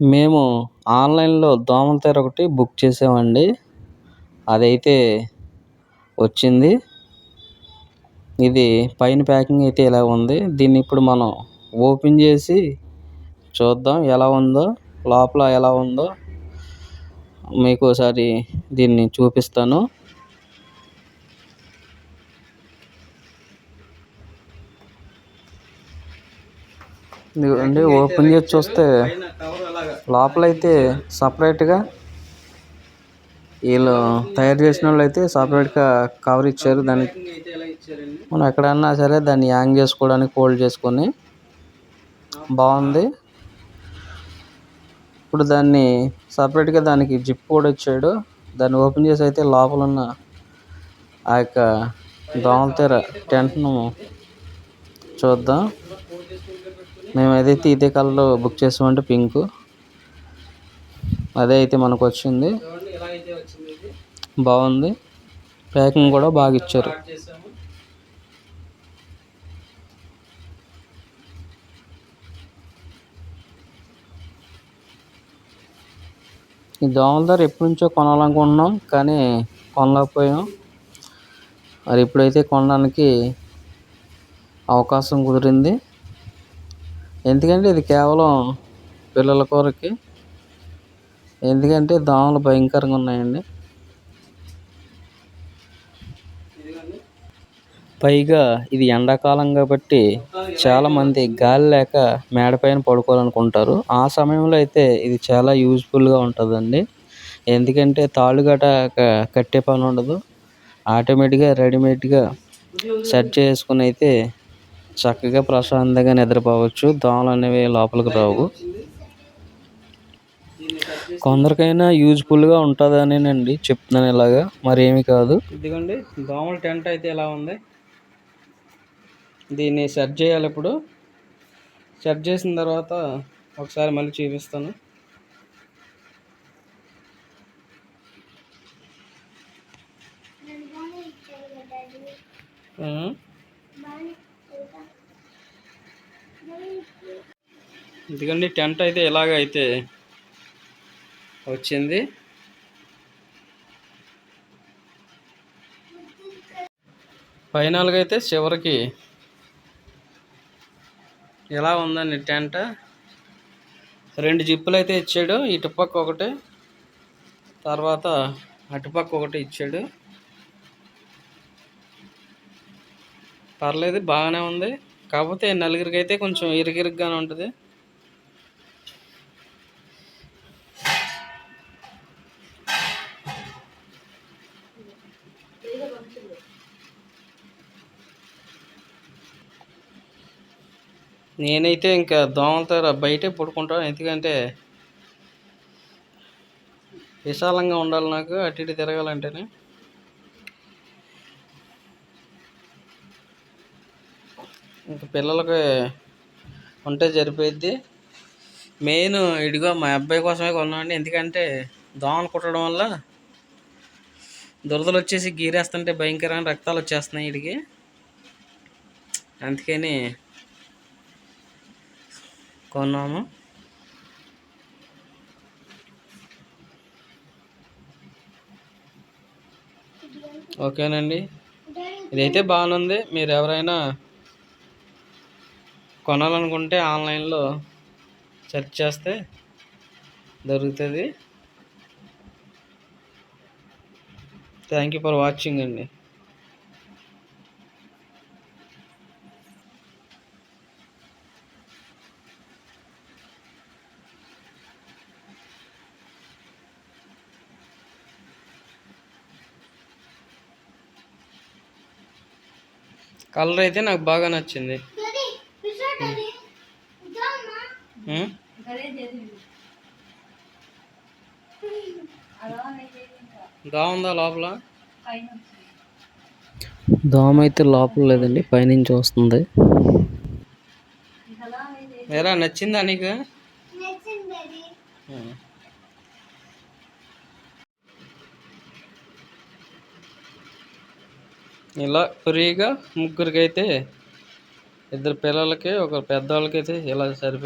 మేము ఆన్లైన్లో దోమల తెర ఒకటి బుక్ చేసామండి. అదైతే వచ్చింది. ఇది పైన ప్యాకింగ్ అయితే ఇలా ఉంది. దీన్ని ఇప్పుడు మనం ఓపెన్ చేసి చూద్దాం ఎలా ఉందో లోపల ఎలా ఉందో. మీకు ఒకసారి దీన్ని చూపిస్తాను. ఇదిగోండి ఓపెన్ చేసి చూస్తే లోపలైతే సపరేట్గా వీళ్ళు తయారు చేసిన వాళ్ళు అయితే సపరేట్గా కవర్ ఇచ్చారు. దానికి మనం ఎక్కడన్నా సరే దాన్ని హ్యాంగ్ చేసుకోవడానికి ఫోల్డ్ చేసుకొని బాగుంది. ఇప్పుడు దాన్ని సపరేట్గా దానికి జిప్ కూడా ఇచ్చాడు. దాన్ని ఓపెన్ చేసి అయితే లోపల ఉన్న ఆ యొక్క దోమల తెర టెంట్ను చూద్దాం. మేము ఏదైతే ఇదే కలర్లో బుక్ చేసామంటే పింక్. అదే అయితే మనకు వచ్చింది బాగుంది. ప్యాకింగ్ కూడా బాగా ఇచ్చారు. ఈ దోమల ధర ఎప్పటి నుంచో కొనాలనుకుంటున్నాం కానీ కొనలేకపోయాం. మరి ఇప్పుడైతే కొనడానికి అవకాశం కుదిరింది. ఎందుకంటే ఇది కేవలం పిల్లల కొరకే. ఎందుకంటే దోమలు భయంకరంగా ఉన్నాయండి. పైగా ఇది ఎండాకాలం కాబట్టి చాలామంది గాలి లేక మేడపైన పడుకోవాలనుకుంటారు. ఆ సమయంలో అయితే ఇది చాలా యూజ్ఫుల్గా ఉంటుందండి. ఎందుకంటే తాళ్ళు గట కట్టే పని ఉండదు. ఆటోమేటిక్గా రెడీమేడ్గా సెట్ చేసుకుని అయితే చక్కగా ప్రశాంతంగా నిద్రపోవచ్చు. దోమలు అనేవి లోపలికి రావు. కొందరికైనా యూజ్ఫుల్గా ఉంటుందని అండి చెప్తున్నాను ఇలాగా మరేమి కాదు. ఇదిగోండి దోమల టెంట్ అయితే ఎలా ఉంది. దీన్ని సెట్ చేయాలి ఇప్పుడు. సెట్ చేసిన తర్వాత ఒకసారి మళ్ళీ చూపిస్తాను. ఎందుకండి టెంట్ అయితే ఇలాగ అయితే వచ్చింది. ఫైనల్గా అయితే చివరికి ఎలా ఉందండి టెంట్? రెండు జిప్పులు అయితే ఇచ్చాడు ఇటుపక్క ఒకటి తర్వాత అటుపక్క ఒకటి ఇచ్చాడు. పర్లేదు బాగానే ఉంది. కాకపోతే నలుగురికి అయితే కొంచెం ఇరుగిరుగ్గానే ఉంటుంది. నేనైతే ఇంకా దోమలతో బయటే పడుకుంటాను. ఎందుకంటే విశాలంగా ఉండాలి నాకు అటు ఇటు తిరగాలంటేనే. ఇంకా పిల్లలకి ఉంటే సరిపోయిద్ది. మెయిన్ ఇడిగో మా అబ్బాయి కోసమే కొన్నామండి. ఎందుకంటే దోమలు కుట్టడం వల్ల దురదలు వచ్చేసి గీరేస్తుంటే భయంకరమైన రక్తాలు వచ్చేస్తున్నాయి వీడికి అందుకని కొన్నాము. ఓకేనండి. ఇదైతే బాగానుంది మీరు ఎవరైనా కొనాలనుకుంటే ఆన్లైన్లో సెర్చ్ చేస్తే దొరుకుతుంది. థ్యాంక్ యూ ఫర్ వాచింగ్ అండి. కలర్ అయితే నాకు బాగా నచ్చింది. బాగుందా లోపల? దోమ అయితే లోపల లేదండి పైనుంచి వస్తుంది. ఎలా? నచ్చిందా నీకు? इला फ्री मुगर के अच्छे इधर पिल के पेदवा इला सर